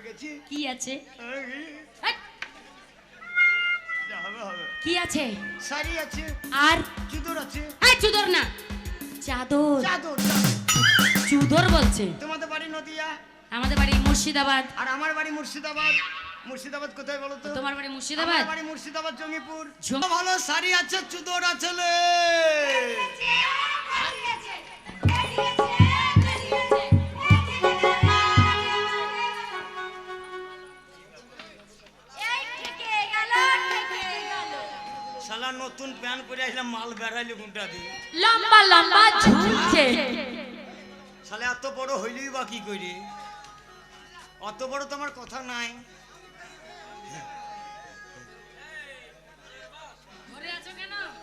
আমার কাছে কি আছে? কি আছে? শাড়ি আছে। আর? চুদর আছে। এই চুদর না। চাদর। চাদর চাদর। বলছে। তোমাদের বাড়ি নদিয়া? আমাদের বাড়ি মুর্শিদাবাদ। আর আমার বাড়ি মুর্শিদাবাদ? মুর্শিদাবাদ কোথায় বলো তো? তোমার বাড়ি মুর্শিদাবাদ? আমার বাড়ি মুর্শিদাবাদ জঙ্গিপুর। ভালো শাড়ি আছে চুদর আছে লে। বেড়াইলে কোনটা দিয়ে লম্বা লম্বা ঝুলছে। শালা এত বড় হইলেই বা কি করি? অত বড় তোমার কথা নাই।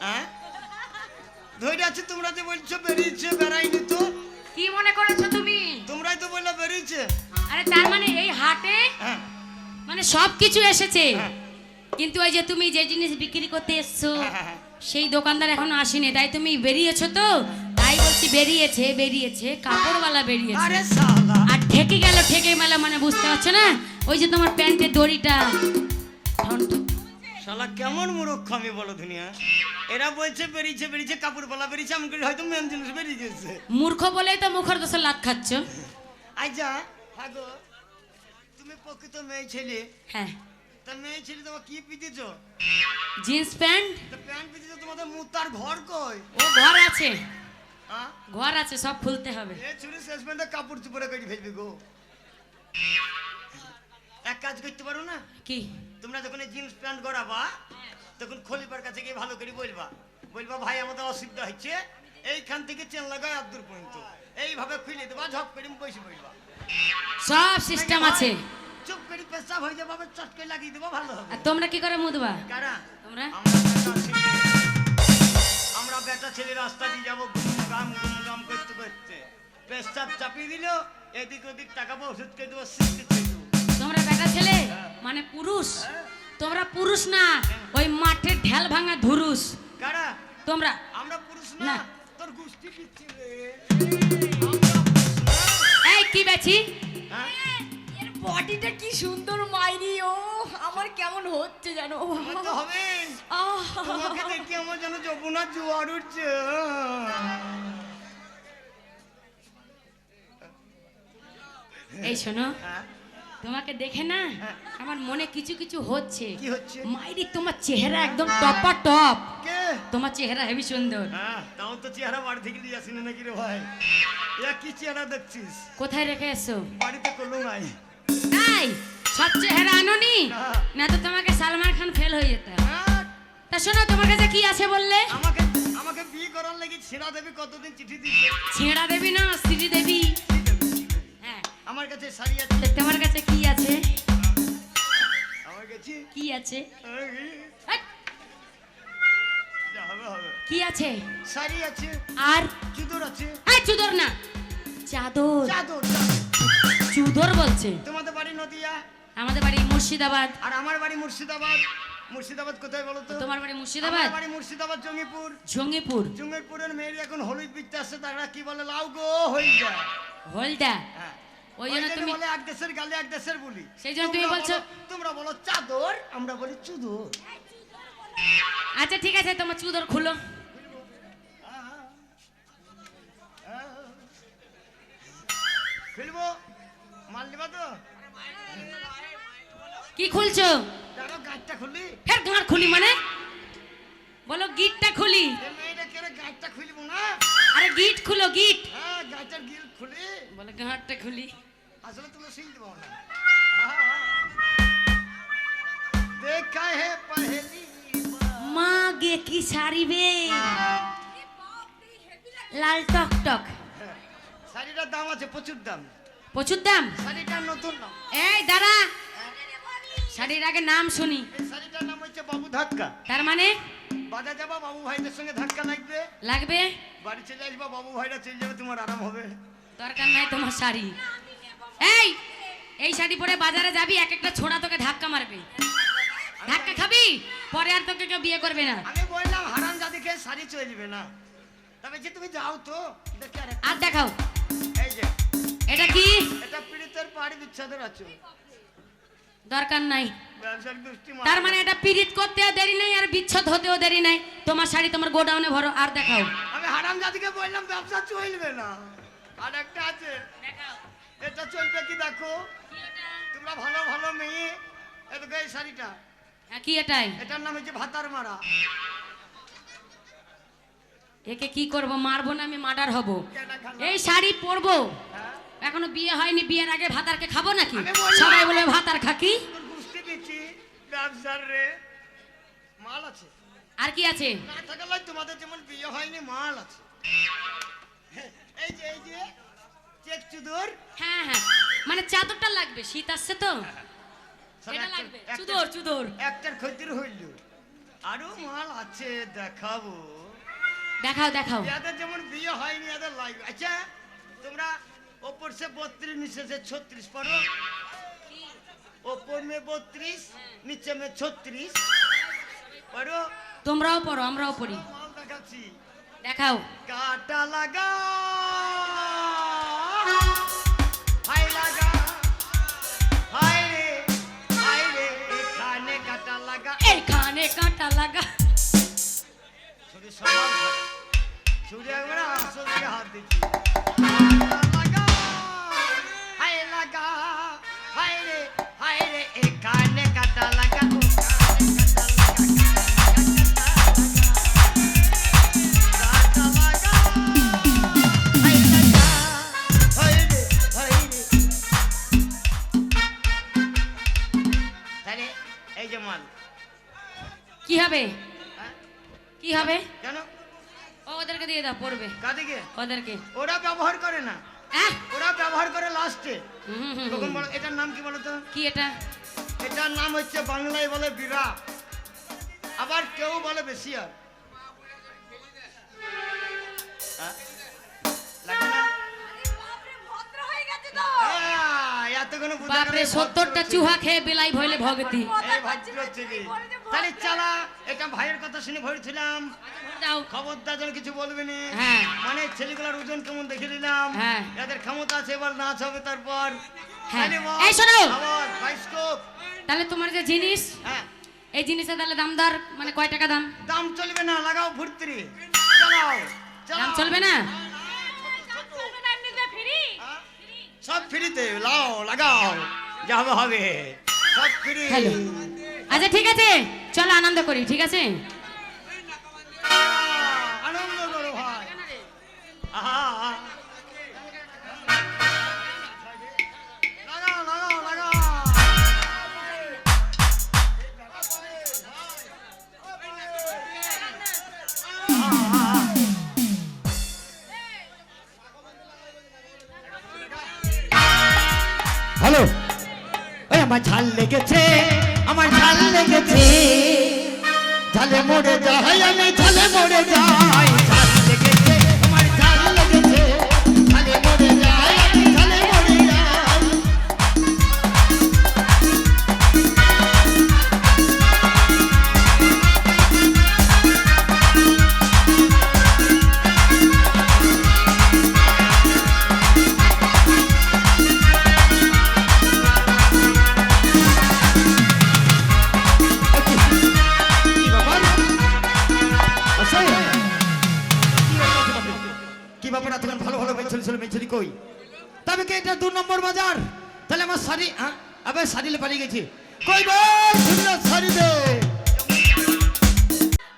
হ্যাঁ? ধরে আছে তোমরা যে বলছো বেরিয়েছে বেড়াইনি তো। কি মনে করেছ তুমি? তোমরাই তো বললে বেরিয়েছে। আরে তার মানে এই হাটে হ্যাঁ। মানে সব কিছু এসেছে। হ্যাঁ। কিন্তু ওই যে তুমি যে জিনিস বিক্রি করতে এসছো হ্যাঁ। সেই দোকানদার এখনও আসেনি। তাই তুমি বেরিয়েছো তো? তাই বলছি বেরিয়েছে বেরিয়েছে কাপড়ওয়ালা বেরিয়েছে। আর ঠেকে গেল ঠেকে মেলা মানে বুঝতে পারছ না? ওই যে তোমার প্যান্টের দড়িটা। শালা কেমন মূর্খ আমি বলো দুনিয়া এরা বলছে বেরিয়েছে বেরিয়েছে কাপড় পালা বেরিয়েছে আমি করি হয়তো মেন জিনিস বেরিয়ে গেছে। মূর্খ বলেই তো মুখের দোষে লাত খাচ্ছ। আচ্ছা হাগো তুমি প্রকৃত মেয়ে ছেলে। হ্যাঁ। তা মেয়ে ছেলে তোমার কি পিতেছ? Jeans pant? তা প্যান্ট পিতেছ তোমাদের মুতার ঘর কই? ও ঘর আছে। ঘর আছে সব খুলতে হবে। এ চুরি শেষ পর্যন্ত কাপড় চুপড়ে করে ফেলবি গো। এক কাজ করতে পারো না? কি? তোমরা যখন জিন্স প্যান্ট গড়াবা তখন খলিপার কাছে গিয়ে ভালো করে বলবা। বলবা ভাই আমাদের অসুবিধা হচ্ছে। এইখান থেকে চেন লাগায় আব্দুর পর্যন্ত। এইভাবে খুলে দেবা ঝপ করে বসে পড়বা। সব সিস্টেম আছে। চুপ করে পেশাব হয়ে যাবে আবার চটকে লাগিয়ে দেবো ভালো হবে। আর তোমরা কি করে মুদবা কারা? তোমরা? আমরা বেটা ছেলে। আমরা বেটা ছেলে রাস্তা দিয়ে যাব গুম গাম গুম গাম করতে করতে। পেশাব চাপিয়ে দিল এদিক ওদিক ওষুধ খেয়ে দেবো সিস্টি তোমরা বেটা ছেলে? মানে পুরুষ? তোমরা পুরুষ না ওই মাঠে ঢেল ভাঙা ধুরুস কারা? তোমরা? আমরা পুরুষ না। তোর গুষ্টি পিচ্ছি রে। এই কি বেছি হ্যাঁ? বডিটা কি সুন্দর মাইরি। ও আমার কেমন হচ্ছে জানো আমার তো হবে। আহ, তোমাকে দেখি আমার যেন যমুনা জোয়ার উঠছে। এই শোনো হ্যাঁ? তোমাকে দেখে না আমার মনে কিছু কিছু হচ্ছে। কি হচ্ছে? মাইরি তোমার চেহারা একদম টপা টপ কে? তোমার চেহারা হেবি সুন্দর। হ্যাঁ তাও তো চেহারা বাড়ি থেকে নিয়ে আসিনি নাকি রে ভাই? এ কি চেহারা দেখছিস? কোথায় রেখে এসো বাড়িতে করল নাই সব চেহারা আনোনি? না। তো তোমাকে সালমান খান ফেল হয়ে যেত হ্যাঁ, তা শোনো তোমার কাছে কি আছে বললে? আমাকে আমাকে বিয়ে করার লাগি ছেড়া দেবী কতদিন চিঠি দিচ্ছে ছেঁড়া দেবী না শ্রী দেবী? হ্যাঁ। আমার কাছে শাড়ি আছে। তোমার কাছে কি আছে? আমার কাছে কি আছে? এই, হাট! যা হবে হবে। কি আছে? শাড়ি আছে। আর? চুদর আছে। এই চুদর না। চাদর। চাদর চাদর। বলছে। নদিয়া আমাদের বাড়ি মুর্শিদাবাদ। আর আমার বাড়ি মুর্শিদাবাদ। মুর্শিদাবাদ কোথায় বলো তো? তোমার বাড়ি মুর্শিদাবাদ? আমার বাড়ি মুর্শিদাবাদ জঙ্গিপুর। জঙ্গিপুর। জঙ্গিপুরের মেয়ের এখন হলুদ আসছে তারা কি বলে? লাউ গো হয়ে হলদা। ওই জন্য তুমি বলে এক দেশের গালে এক দেশের বলি। সেই জন্য তুমি বলছো তোমরা বলো চাদর আমরা বলি চুদর। আচ্ছা ঠিক আছে তোমার চুদর খুলো। ফেলব? মাল নিবা তো? কি খুলছো? খুলি ফের গাঁট খুলি মানে? বলো গিটটা খুলি। মেয়েটা খুলবো না? আরে গিট খুলো গিট। হ্যাঁ গিল খুলি। বলে গাঁটটা খুলি। আসলে তোমরা শিখতে পারো না। দেখা হে পহেলি মা। গে কি শাড়ি বে লাল টক টক। শাড়িটার দাম আছে প্রচুর দাম। প্রচুর দাম? শাড়িটা নতুন এই দাঁড়া। শাড়ির আগে নাম শুনি। এই শাড়িটার নাম হচ্ছে বাবু ধাক্কা। তার মানে? বাজার যাবা বাবু ভাইদের সঙ্গে ধাক্কা লাগবে। লাগবে? বাড়ি চলে আসবা বাবু ভাইরা চলে যাবে তোমার আরাম হবে। দরকার নাই তোমার শাড়ি। এই এই শাড়ি পরে বাজারে যাবি এক একটা ছোড়া তোকে ধাক্কা মারবে। ধাক্কা খাবি? পরে আর তোকে কেউ বিয়ে করবে না। আমি বললাম হারাম জাতিকে শাড়ি চলবে না। তবে যে তুমি যাও তো দেখে আর আর দেখাও। এই যে এটা কি? এটা পীড়িতের পাড়ি বিচ্ছেদের আছে দরকার নাই। তার মানে এটা পিরিত করতেও দেরি নাই আর বিচ্ছেদ হতেও দেরি নাই। তোমার শাড়ি তোমার গোডাউনে ভরো আর দেখাও। আমি হারাম জাতিকে বললাম ব্যবসা চলবে না। আর একটা আছে। এটা চলবে কি দেখো? তোমরা ভালো ভালো মেয়ে। এদিকে এই শাড়িটা। হ্যাঁ, কি এটাই? এটার নাম হচ্ছে ভাতার মারা। একে কি করব? মারবো না আমি? মার্ডার হব? এই শাড়ি পরবো? হ্যাঁ? এখনও বিয়ে হয়নি বিয়ের আগে ভাতারকে খাব নাকি? সবাই বলে ভাতার খাকি। বুঝতে রে। মাল আছে। আর কি আছে? না থাকলে তোমাদের যেমন বিয়ে হয়নি মাল আছে। এই যে এই যে চেক চুদুর। হ্যাঁ হ্যাঁ। মানে চাদরটা লাগবে শীত আসছে তো। এটা একটা- লাগবে। একটা- চুদর চুদর। একটার খদ্দের হইল। আরও মাল আছে দেখাবো। দেখাও দেখাও। এদের যেমন বিয়ে হয়নি এদের লাগবে আচ্ছা তোমরা ওপর সে বত্রিশ নিচে সে ছত্রিশ পড়ো। ওপর মে বত্রিশ নিচে মে ছত্রিশ পড়ো। তোমরাও পড়ো আমরাও পড়ি। দেখাচ্ছি। দেখাও। কাটা লাগা। হাই লাগা। হাই রে হাই রে এখানে কাটা লাগা। এইখানে কাঁটা লাগা। ছুরি সমান ধরে। ছুরি একবারে হাত দিচ্ছি। হবে কেন ও ওদেরকে দিয়ে দাও পড়বে। কাদিকে ওদেরকে। ওরা ব্যবহার করে না। হ্যাঁ ওরা ব্যবহার করে লাস্টে। তখন বলো এটার নাম কি বলো তো? কি এটা? এটার নাম হচ্ছে বাংলায় বলে বিরা আবার কেউ বলে বেশি আর। বাপরে সত্তরটা চুহা খেয়ে বেলাই ভইলে ভগতি। তাহলে চালা এটা ভাইয়ের কথা শুনে ভরেছিলাম। খবরদার যেন কিছু বলবে না। হ্যাঁ। মানে ছেলেগুলোর ওজন কেমন দেখে নিলাম। হ্যাঁ। এদের ক্ষমতা আছে এবার নাচ হবে তারপর। হ্যাঁ। এই শোনো। তাহলে তোমার যে জিনিস হ্যাঁ। এই জিনিসের তাহলে দাম দর মানে কয় টাকা দাম? দাম চলবে না লাগাও ভর্তি চালাও। দাম চলবে না হ্যাঁ? সব ফ্রিতে, লাও, লাগাও যা হবে। হবে সব ফ্রি। আচ্ছা ঠিক আছে। চলো আনন্দ করি, ঠিক আছে? আমার ঝাল লেগেছে আমার ঝাল লেগেছে। ঝালে মরে যাই আমি ঝালে মরে যাই। ব্যাপার এতক্ষণ ভালো ভালো মেয়ে ছিল ছিল মেয়ে ছেলে কই? তবে কি এটা দু নম্বর বাজার? তাহলে আমার শাড়ি হ্যাঁ? আবে শাড়ি লে পালিয়ে গেছি। কই শাড়ি দে।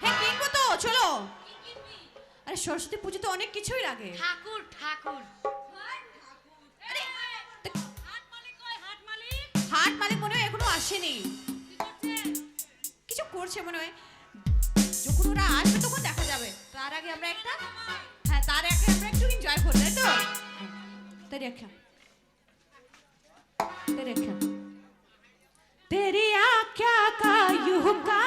হ্যাঁ কিনবো তো চলো। আরে সরস্বতী পুজো তো অনেক কিছুই লাগে। ঠাকুর ঠাকুর। হাট মালিক মনে হয় এখনও আসেনি। কিছু করছে মনে হয়। যখন ওরা আসবে তখন দেখা যাবে। তার আগে আমরা একটা তার আগে আমরা একটু এনজয় করবো তাই তো তাই দেখা তাই দেখা तेरी आँख्या का यूं का